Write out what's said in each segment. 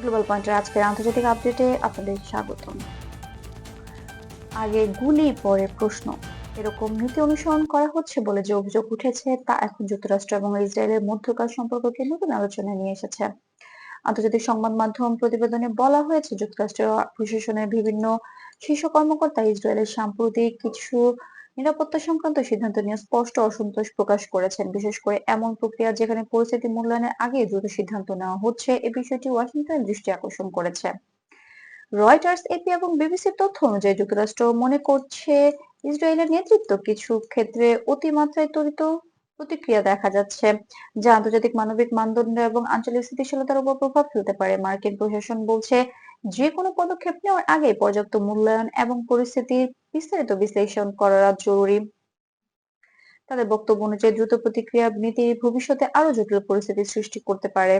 Global পয়েন্টের আজকের আন্তর্জাতিক আপডেটে আপনাদের স্বাগতম। আগে গুলি পরে প্রশ্ন, এরকম নীতি অনুসরণ করা হচ্ছে বলে যে অভিযোগ উঠেছে তা এখন যুক্তরাষ্ট্র এবং ইসরায়েলের মধ্যকার সম্পর্ককে নতুন আলোচনায় নিয়ে এসেছে। আন্তর্জাতিক সংবাদ মাধ্যম প্রতিবেদনে বলা হয়েছে যুক্তরাষ্ট্রের প্রশাসনের বিভিন্ন শীর্ষ কর্মকর্তা ইসরায়েলের সাম্প্রতিক কিছু নিরাপত্তা সংক্রান্ত সিদ্ধান্ত নিয়ে স্পষ্ট অসন্তোষ প্রকাশ করেছেন। বিশেষ করে এমন প্রক্রিয়া যেখানে পরিস্থিতি মূল্যায়নের আগে দ্রুত সিদ্ধান্ত নেওয়া হচ্ছে, এ বিষয়টি ওয়াশিংটনের দৃষ্টি আকর্ষণ করেছে। রয়টার্স, এপি এবং বিবিসির তথ্য অনুযায়ী যুক্তরাষ্ট্র মনে করছে ইসরায়েলের নেতৃত্ব কিছু ক্ষেত্রে অতিমাত্রায় ত্বরিত প্রতিক্রিয়া দেখা যাচ্ছে, যা আন্তর্জাতিক মানবিক মানদণ্ড এবং আঞ্চলিক স্থিতিশীলতার উপর প্রভাব ফেলতে পারে। মার্কিন প্রশাসন বলছে, যে কোনো পদক্ষেপ নেওয়ার আগে পর্যাপ্ত মূল্যায়ন এবং পরিস্থিতির বিস্তারিত বিশ্লেষণ করা জরুরি। তাদের বক্তব্য অনুযায়ী দ্রুত প্রতিক্রিয়া নীতি ভবিষ্যতে আরও জটিল পরিস্থিতি সৃষ্টি করতে পারে।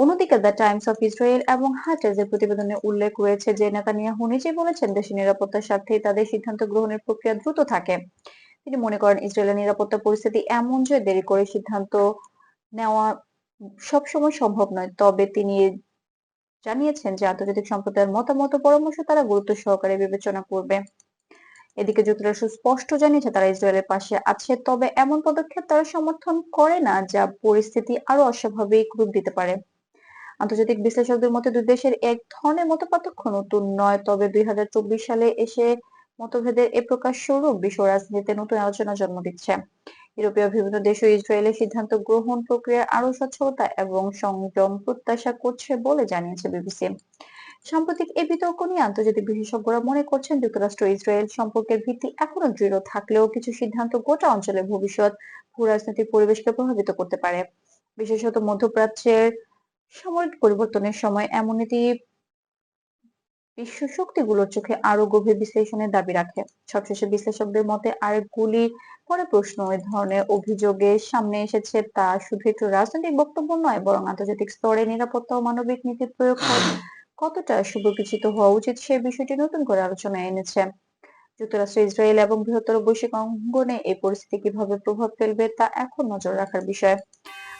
অন্যদিকে দ্য টাইমস অফ ইসরায়েল এবং হার্টার্সের প্রতিবেদনে উল্লেখ রয়েছে যে নেতানিয়াহু নিজেই বলেছেন, দেশের নিরাপত্তার স্বার্থেই তাদের সিদ্ধান্ত গ্রহণের প্রক্রিয়া দ্রুত থাকে। তিনি মনে করেন, ইসরায়েলের নিরাপত্তা পরিস্থিতি এমন যে দেরি করে সিদ্ধান্ত নেওয়া সবসময় সম্ভব নয়, তবে তিনি জানিয়েছেন যে আন্তর্জাতিক সম্প্রদায়ের মতামত পরামর্শ তারা গুরুত্ব সহকারে বিবেচনা করবে। এদিকে যুক্তরাষ্ট্র স্পষ্ট জানিয়েছে তারা ইসরায়েলের পাশে আছে, তবে এমন পদক্ষেপ তারা সমর্থন করে না যা পরিস্থিতি আরও অস্বাভাবিক রূপ দিতে পারে। আন্তর্জাতিক বিশ্লেষকদের মতে, দুই দেশের এক ধরনের মতপার্থক্য নতুন নয়, তবে দুই হাজার চব্বিশ সালে এসে মতভেদের এ প্রকাশ স্বরূপ বিশ্ব রাজনীতিতে নতুন আলোচনা জন্ম দিচ্ছে। ইউরোপীয় বিভিন্ন দেশ ও ইসরায়েলের সিদ্ধান্ত গ্রহণ প্রক্রিয়ার আরও স্বচ্ছতা এবং সংযম প্রত্যাশা করছে বলে জানিয়েছে বিবিসি। সাম্প্রতিক এই বিতর্ক নিয়ে আন্তর্জাতিক বিশেষজ্ঞরা মনে করছেন যুক্তরাষ্ট্র ইসরায়েল সম্পর্কের ভিত্তি এখনও দৃঢ় থাকলেও কিছু সিদ্ধান্ত গোটা অঞ্চলের ভবিষ্যৎ ভূ রাজনৈতিক পরিবেশকে প্রভাবিত করতে পারে। বিশেষত মধ্যপ্রাচ্যের সামরিক পরিবর্তনের সময় এমন নীতি বিশ্ব শক্তিগুলোর চোখে আরও গভীর বিশ্লেষণের দাবি রাখে। সবশেষে বিশ্লেষকদের মতে, আরেক গুলি পরে প্রশ্ন, এ ধরনের অভিযোগে সামনে এসেছে তা শুধু একটু রাজনৈতিক বক্তব্য নয়, বরং আন্তর্জাতিক স্তরে নিরাপত্তা ও মানবিক নীতি প্রয়োগ কতটা সুবিবেচিত হওয়া উচিত সে বিষয়টি নতুন করে আলোচনায় এনেছে। যুক্তরাষ্ট্র, ইসরায়েল এবং বৃহত্তর বৈশ্বিক অঙ্গনে এই পরিস্থিতি কীভাবে প্রভাব ফেলবে তা এখন নজর রাখার বিষয়।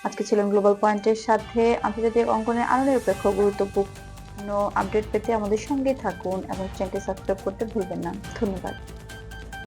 আজকে ছিলেন গ্লোবাল পয়েন্টের সাথে আন্তর্জাতিক অঙ্গনে আরও নিরপেক্ষ, গুরুত্বপূর্ণ আপডেট পেতে আমাদের সঙ্গে থাকুন এবং চ্যানেলটি সাবস্ক্রাইব করতে ভুলবেন না। ধন্যবাদ।